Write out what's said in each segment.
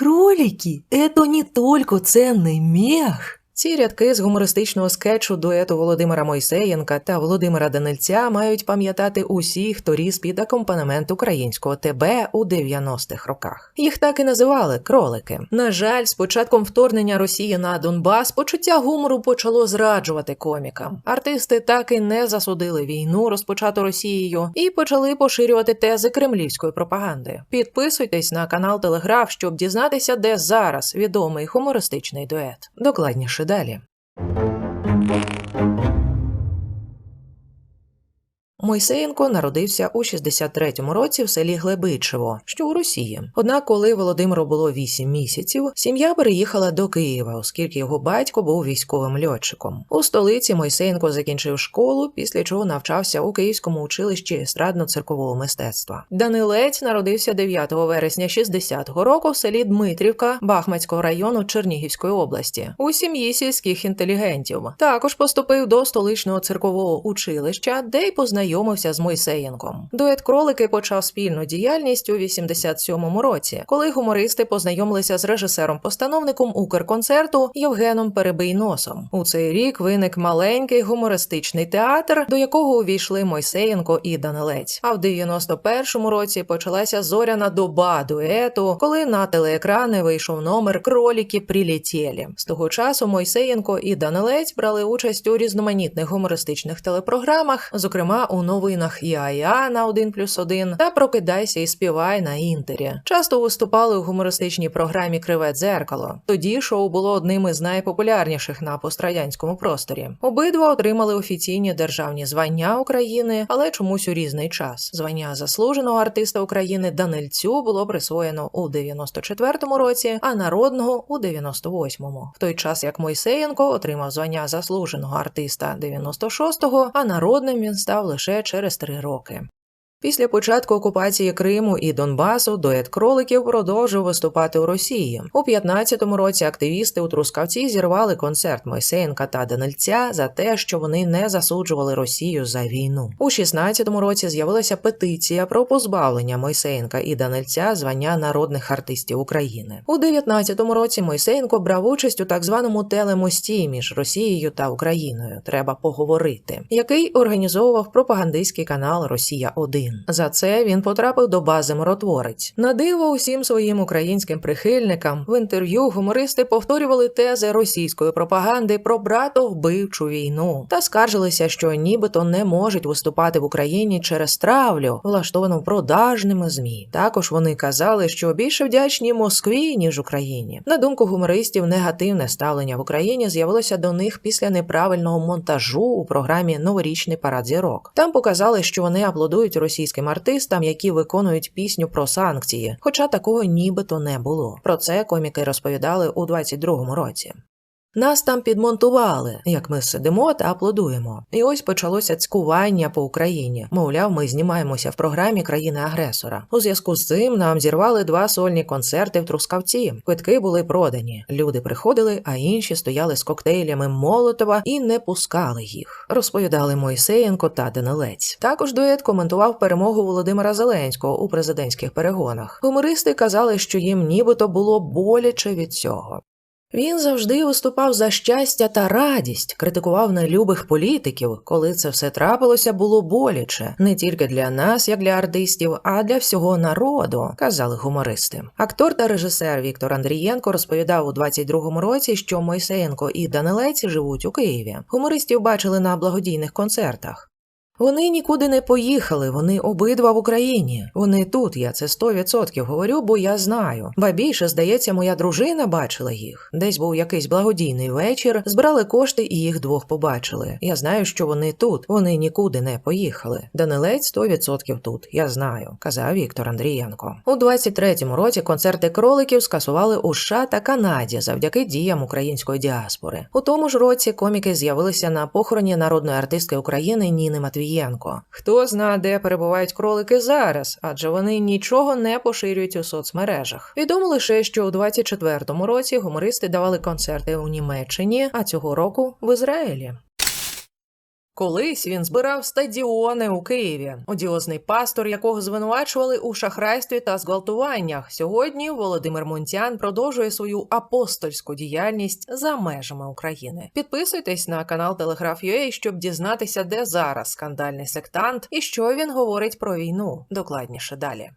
Кролики – это не только ценный мех. Ці рядки з гумористичного скетчу дуету Володимира Мойсеєнка та Володимира Данильця мають пам'ятати усі, хто ріс під акомпанемент українського ТБ у 90-х роках. Їх так і називали кролики. На жаль, з початком вторгнення Росії на Донбас почуття гумору почало зраджувати комікам. Артисти так і не засудили війну, розпочату Росією, і почали поширювати тези кремлівської пропаганди. Підписуйтесь на канал Телеграф, щоб дізнатися, де зараз відомий гумористичний дует. Докладніше далі. Мойсеєнко народився у 63-му році в селі Глебичево, що у Росії. Однак, коли Володимиру було 8 місяців, сім'я переїхала до Києва, оскільки його батько був військовим льотчиком. У столиці Мойсеєнко закінчив школу, після чого навчався у Київському училищі естрадно-циркового мистецтва. Данилець народився 9 вересня 60-го року в селі Дмитрівка Бахмацького району Чернігівської області у сім'ї сільських інтелігентів. Також поступив до столичного циркового училища, де й познайомився з Мойсеєнком. Дует кролики почав спільну діяльність у 87-му році, коли гумористи познайомилися з режисером-постановником Укрконцерту Євгеном Перебийносом. У цей рік виник маленький гумористичний театр, до якого увійшли Мойсеєнко і Данилець. А в 91-му році почалася зоряна доба дуету, коли на телеекрани вийшов номер Кроліки прилетєлі. З того часу Мойсеєнко і Данилець брали участь у різноманітних гумористичних телепрограмах, зокрема у новинах ІАЯ на 1 плюс 1 та Прокидайся і співай на інтері. Часто виступали у гумористичній програмі Криве дзеркало. Тоді шоу було одним із найпопулярніших на пострадянському просторі. Обидва отримали офіційні державні звання України, але чомусь у різний час. Звання заслуженого артиста України Данильцю було присвоєно у 94-му році, а народного у 98-му. В той час як Мойсеєнко отримав звання заслуженого артиста 96-го, а народним він став лише через три роки. Після початку окупації Криму і Донбасу дует кроликів продовжив виступати у Росії. У 15-му році активісти у Трускавці зірвали концерт Мойсеєнка та Данильця за те, що вони не засуджували Росію за війну. У 16-му році з'явилася петиція про позбавлення Мойсеєнка і Данильця звання народних артистів України. У 19-му році Мойсеєнко брав участь у так званому телемості між Росією та Україною. Треба поговорити, який організовував пропагандистський канал Росія 1 За це він потрапив до бази миротворець. На диво усім своїм українським прихильникам в інтерв'ю гумористи повторювали тези російської пропаганди про братовбивчу війну та скаржилися, що нібито не можуть виступати в Україні через травлю, влаштовану продажними змі. Також вони казали, що більше вдячні Москві ніж Україні. На думку гумористів, негативне ставлення в Україні з'явилося до них після неправильного монтажу у програмі Новорічний парад зірок. Там показали, що вони аплодують російським артистам, які виконують пісню про санкції, хоча такого нібито не було. Про це коміки розповідали у 22-му році. Нас там підмонтували, як ми сидимо та аплодуємо. І ось почалося цькування по Україні. Мовляв, ми знімаємося в програмі країни-агресора. У зв'язку з цим нам зірвали два сольні концерти в Трускавці. Квитки були продані. Люди приходили, а інші стояли з коктейлями Молотова і не пускали їх. Розповідали Мойсеєнко та Данилець. Також дует коментував перемогу Володимира Зеленського у президентських перегонах. Гумористи казали, що їм нібито було боляче від цього. Він завжди виступав за щастя та радість, критикував нелюбих політиків. Коли це все трапилося, було боляче не тільки для нас, як для артистів, а для всього народу, казали гумористи. Актор та режисер Віктор Андрієнко розповідав у 22-му році, що Мойсеєнко і Данилець живуть у Києві. Гумористів бачили на благодійних концертах. Вони нікуди не поїхали, вони обидва в Україні. Вони тут, я це 100% говорю, бо я знаю. Ба більше, здається, моя дружина бачила їх. Десь був якийсь благодійний вечір, збирали кошти і їх двох побачили. Я знаю, що вони тут, вони нікуди не поїхали. Данилець 100% тут, я знаю, казав Віктор Андрієнко. У 23-му році концерти кроликів скасували у США та Канаді завдяки діям української діаспори. У тому ж році коміки з'явилися на похороні народної артистки України Ніни Матвієнко. Хто зна, де перебувають кролики зараз, адже вони нічого не поширюють у соцмережах. Відомо лише, що у 24-му році гумористи давали концерти у Німеччині, а цього року в Ізраїлі. Колись він збирав стадіони у Києві. Одіозний пастор, якого звинувачували у шахрайстві та зґвалтуваннях. Сьогодні Володимир Мунтян продовжує свою апостольську діяльність за межами України. Підписуйтесь на канал Телеграф.ua, щоб дізнатися, де зараз скандальний сектант і що він говорить про війну. Докладніше далі.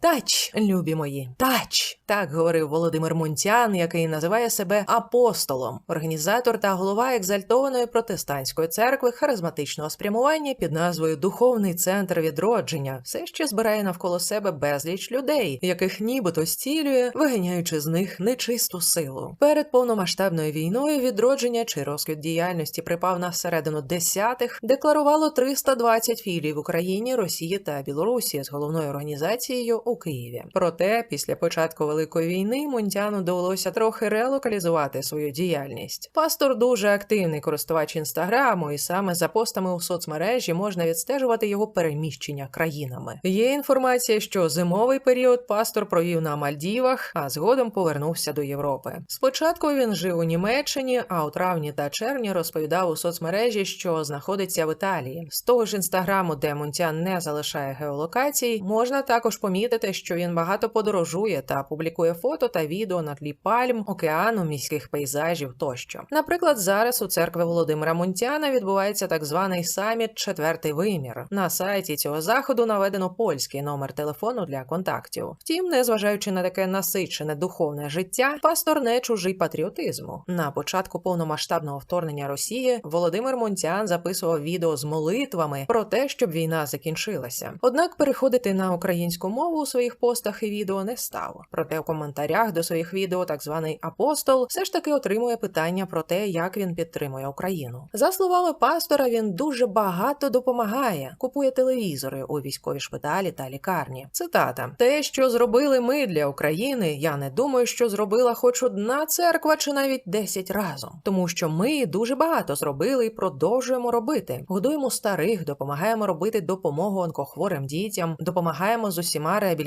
Тач, любі мої, тач. Так говорив Володимир Мунтян, який називає себе апостолом, організатор та голова екзальтованої протестантської церкви харизматичного спрямування під назвою Духовний центр відродження, все ще збирає навколо себе безліч людей, яких нібито зцілює, виганяючи з них нечисту силу. Перед повномасштабною війною відродження чи розквіт діяльності припав на середину десятих, декларувало 320 філій в Україні, Росії та Білорусі з головною організацією у Києві. Проте, після початку великої війни Мунтяну довелося трохи релокалізувати свою діяльність. Пастор дуже активний користувач інстаграму, і саме за постами у соцмережі можна відстежувати його переміщення країнами. Є інформація, що зимовий період пастор провів на Мальдівах, а згодом повернувся до Європи. Спочатку він жив у Німеччині, а у травні та червні розповідав у соцмережі, що знаходиться в Італії. З того ж інстаграму, де Мунтян не залишає геолокацій, можна також помітити, що він багато подорожує та публікує фото та відео на тлі пальм, океану, міських пейзажів тощо. Наприклад, зараз у церкві Володимира Мунтяна відбувається так званий саміт Четвертий вимір. На сайті цього заходу наведено польський номер телефону для контактів. Втім, незважаючи на таке насичене духовне життя, пастор не чужий патріотизму. На початку повномасштабного вторгнення Росії Володимир Мунтян записував відео з молитвами про те, щоб війна закінчилася. Однак переходити на українську мову своїх постах і відео не став. Проте в коментарях до своїх відео так званий апостол все ж таки отримує питання про те, як він підтримує Україну. За словами пастора, він дуже багато допомагає, купує телевізори у військові шпиталі та лікарні. Цитата: те, що зробили ми для України, я не думаю, що зробила хоч одна церква чи навіть 10 разом, тому що ми дуже багато зробили і продовжуємо робити. Годуємо старих, допомагаємо робити допомогу онкохворим дітям, допомагаємо з усіма реабілітаціями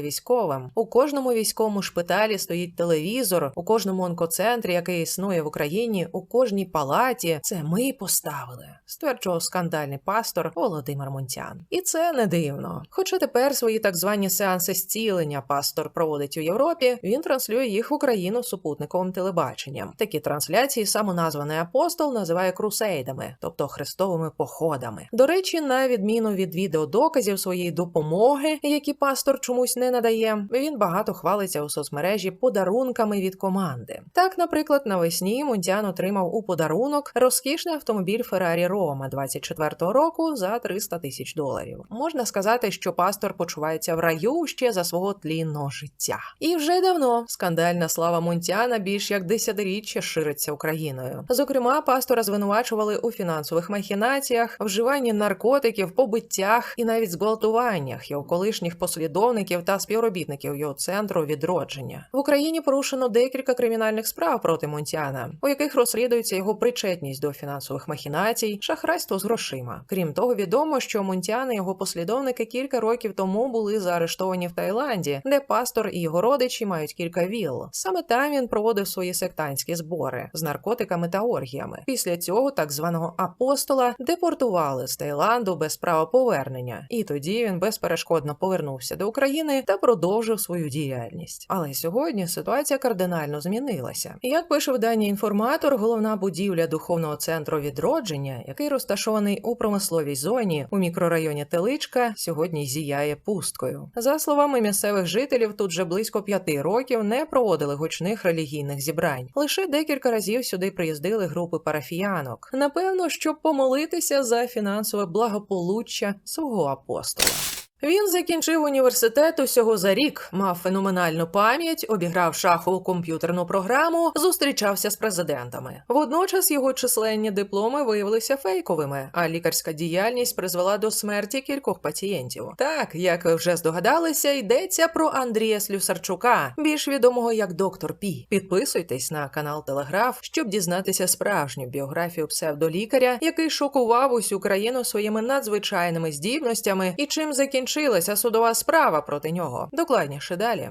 військовим. У кожному військовому шпиталі стоїть телевізор, у кожному онкоцентрі, який існує в Україні, у кожній палаті. Це ми поставили, стверджував скандальний пастор Володимир Мунтян. І це не дивно. Хоча тепер свої так звані сеанси зцілення пастор проводить у Європі, він транслює їх в Україну супутниковим телебаченням. Такі трансляції самоназваний апостол називає крусейдами, тобто хрестовими походами. До речі, на відміну від відеодоказів своєї допомоги, які пастор чомусь не надає, він багато хвалиться у соцмережі подарунками від команди. Так, наприклад, навесні Мунтян отримав у подарунок розкішний автомобіль Ferrari Roma 24-го року за 300 тисяч доларів. Можна сказати, що пастор почувається в раю ще за свого тлінного життя. І вже давно скандальна слава Мунтяна більш як десятиріччя шириться Україною. Зокрема, пастора звинувачували у фінансових махінаціях, вживанні наркотиків, побиттях і навіть зґвалтуваннях його колишніх послідовників та співробітників його центру відродження. В Україні порушено декілька кримінальних справ проти Мунтяна, у яких розслідується його причетність до фінансових махінацій, шахрайство з грошима. Крім того, відомо, що Мунтян і його послідовники кілька років тому були заарештовані в Таїланді, де пастор і його родичі мають кілька віл. Саме там він проводив свої сектантські збори з наркотиками та оргіями. Після цього так званого апостола депортували з Таїланду без права повернення, і тоді він безперешкодно повернувся до України та продовжив свою діяльність. Але сьогодні ситуація кардинально змінилася. Як пише видання інформатор, головна будівля духовного центру відродження, який розташований у промисловій зоні у мікрорайоні Теличка, сьогодні зіяє пусткою. За словами місцевих жителів, тут вже близько п'яти років не проводили гучних релігійних зібрань. Лише декілька разів сюди приїздили групи парафіянок. Напевно, щоб помолитися за фінансове благополуччя свого апостола. Він закінчив університет усього за рік, мав феноменальну пам'ять, обіграв шахову комп'ютерну програму, зустрічався з президентами. Водночас його численні дипломи виявилися фейковими, а лікарська діяльність призвела до смерті кількох пацієнтів. Так, як ви вже здогадалися, йдеться про Андрія Слюсарчука, більш відомого як доктор Пі. Підписуйтесь на канал Телеграф, щоб дізнатися справжню біографію псевдолікаря, який шокував усю країну своїми надзвичайними здібностями і чим закінчив закінчилася судова справа проти нього. Докладніше далі.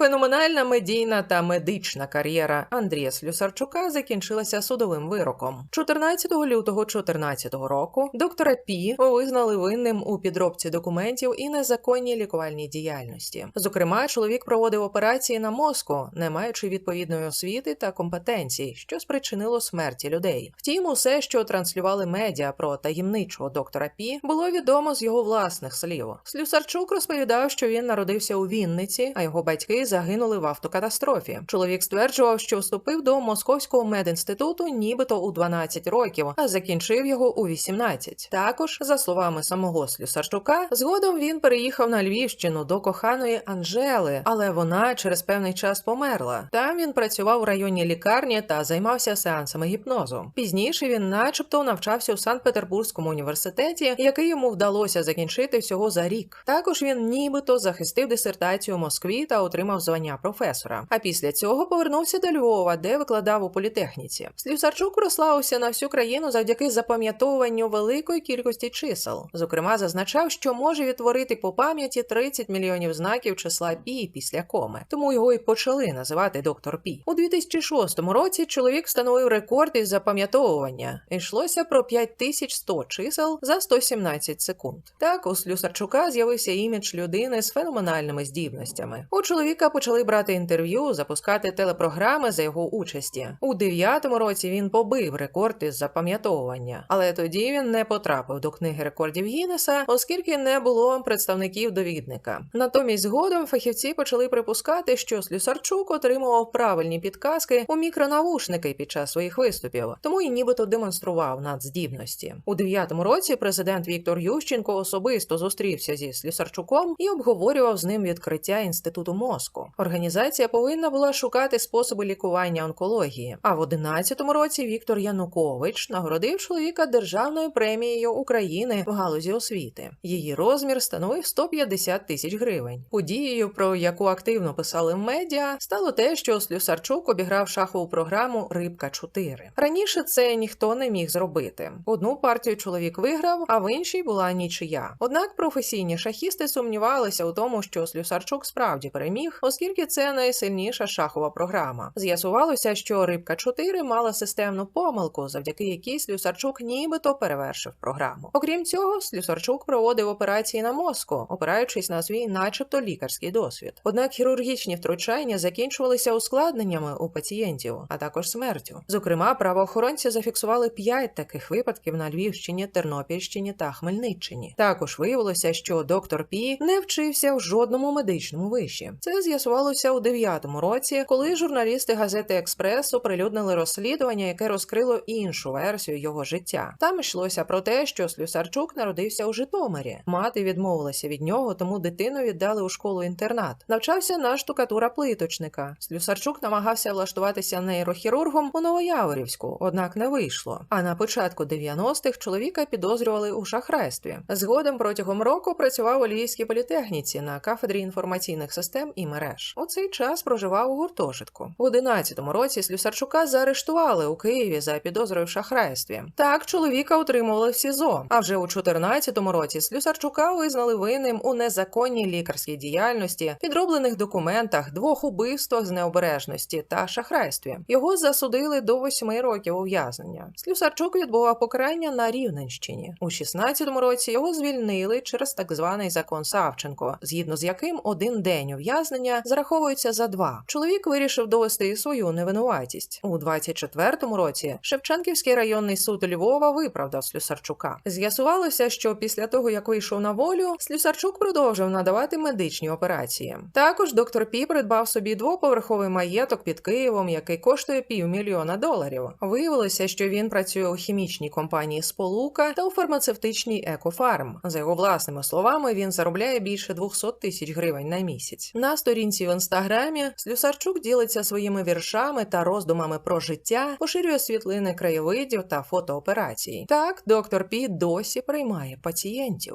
Феноменальна медійна та медична кар'єра Андрія Слюсарчука закінчилася судовим вироком. 14 лютого 2014 року доктора Пі визнали винним у підробці документів і незаконній лікувальній діяльності. Зокрема, чоловік проводив операції на мозку, не маючи відповідної освіти та компетенцій, що спричинило смерті людей. Втім, усе, що транслювали медіа про таємничого доктора Пі, було відомо з його власних слів. Слюсарчук розповідав, що він народився у Вінниці, а його батьки загинули в автокатастрофі. Чоловік стверджував, що вступив до Московського медінституту нібито у 12 років, а закінчив його у 18. Також, за словами самого Слюсарчука, згодом він переїхав на Львівщину до коханої Анжели, але вона через певний час померла. Там він працював у районній лікарні та займався сеансами гіпнозу. Пізніше він, начебто, навчався у Санкт-Петербурзькому університеті, який йому вдалося закінчити всього за рік. Також він нібито захистив дисертацію у Москві та отримав звання професора. А після цього повернувся до Львова, де викладав у політехніці. Слюсарчук прославився на всю країну завдяки запам'ятовуванню великої кількості чисел. Зокрема, зазначав, що може відтворити по пам'яті 30 мільйонів знаків числа пі після коми. Тому його і почали називати доктор Пі. У 2006 році чоловік встановив рекорд із запам'ятовування. Йшлося про 5100 чисел за 117 секунд. Так у Слюсарчука з'явився імідж людини з феноменальними здібностями. У чоловіка почали брати інтерв'ю, запускати телепрограми за його участі. У дев'ятому році він побив рекорд із запам'ятовування, але тоді він не потрапив до книги рекордів Гіннеса, оскільки не було представників довідника. Натомість згодом фахівці почали припускати, що Слюсарчук отримував правильні підказки у мікронавушники під час своїх виступів, тому і нібито демонстрував надздібності. У дев'ятому році президент Віктор Ющенко особисто зустрівся зі Слюсарчуком і обговорював з ним відкриття інституту мозку. Організація повинна була шукати способи лікування онкології. А в 11-му році Віктор Янукович нагородив чоловіка державною премією України в галузі освіти. Її розмір становив 150 тисяч гривень. Подією, про яку активно писали в медіа, стало те, що Слюсарчук обіграв шахову програму Рибка 4 Раніше це ніхто не міг зробити. Одну партію чоловік виграв, а в іншій була нічия. Однак професійні шахісти сумнівалися у тому, що Слюсарчук справді переміг, оскільки це найсильніша шахова програма. З'ясувалося, що Рибка 4 мала системну помилку, завдяки якій Слюсарчук нібито перевершив програму. Окрім цього, Слюсарчук проводив операції на мозку, опираючись на свій, начебто, лікарський досвід. Однак хірургічні втручання закінчувалися ускладненнями у пацієнтів, а також смертю. Зокрема, правоохоронці зафіксували п'ять таких випадків на Львівщині, Тернопільщині та Хмельниччині. Також виявилося, що доктор Пі не вчився в жодному медичному виші. Це з'ясувалося у дев'ятому році, коли журналісти газети Експрес оприлюднили розслідування, яке розкрило іншу версію його життя. Там йшлося про те, що Слюсарчук народився у Житомирі. Мати відмовилася від нього, тому дитину віддали у школу-інтернат. Навчався на штукатура плиточника. Слюсарчук намагався влаштуватися нейрохірургом у Новояворівську, однак не вийшло. А на початку 90-х чоловіка підозрювали у шахрайстві. Згодом протягом року працював у Львівській політехніці на кафедрі інформаційних систем і мереж. У цей час проживав у гуртожитку. У 11-му році Слюсарчука заарештували у Києві за підозрою в шахрайстві. Так чоловіка утримували в СІЗО. А вже у 14-му році Слюсарчука визнали винним у незаконній лікарській діяльності, підроблених документах, двох убивствах з необережності та шахрайстві. Його засудили до 8 років ув'язнення. Слюсарчук відбував покарання на Рівненщині. У 16-му році його звільнили через так званий закон Савченко, згідно з яким один день ув'язнення зараховується за два. Чоловік вирішив довести свою невинуватість. У 24-му році Шевченківський районний суд Львова виправдав Слюсарчука. З'ясувалося, що після того, як вийшов на волю, Слюсарчук продовжив надавати медичні операції. Також доктор Пі придбав собі двоповерховий маєток під Києвом, який коштує півмільйона доларів. Виявилося, що він працює у хімічній компанії Сполука та у фармацевтичній Екофарм. За його власними словами, він заробляє більше 200 тисяч гривень на місяць. На сторінці в інстаграмі Слюсарчук ділиться своїми віршами та роздумами про життя, поширює світлини краєвидів та фотооперацій. Так, доктор Пі досі приймає пацієнтів.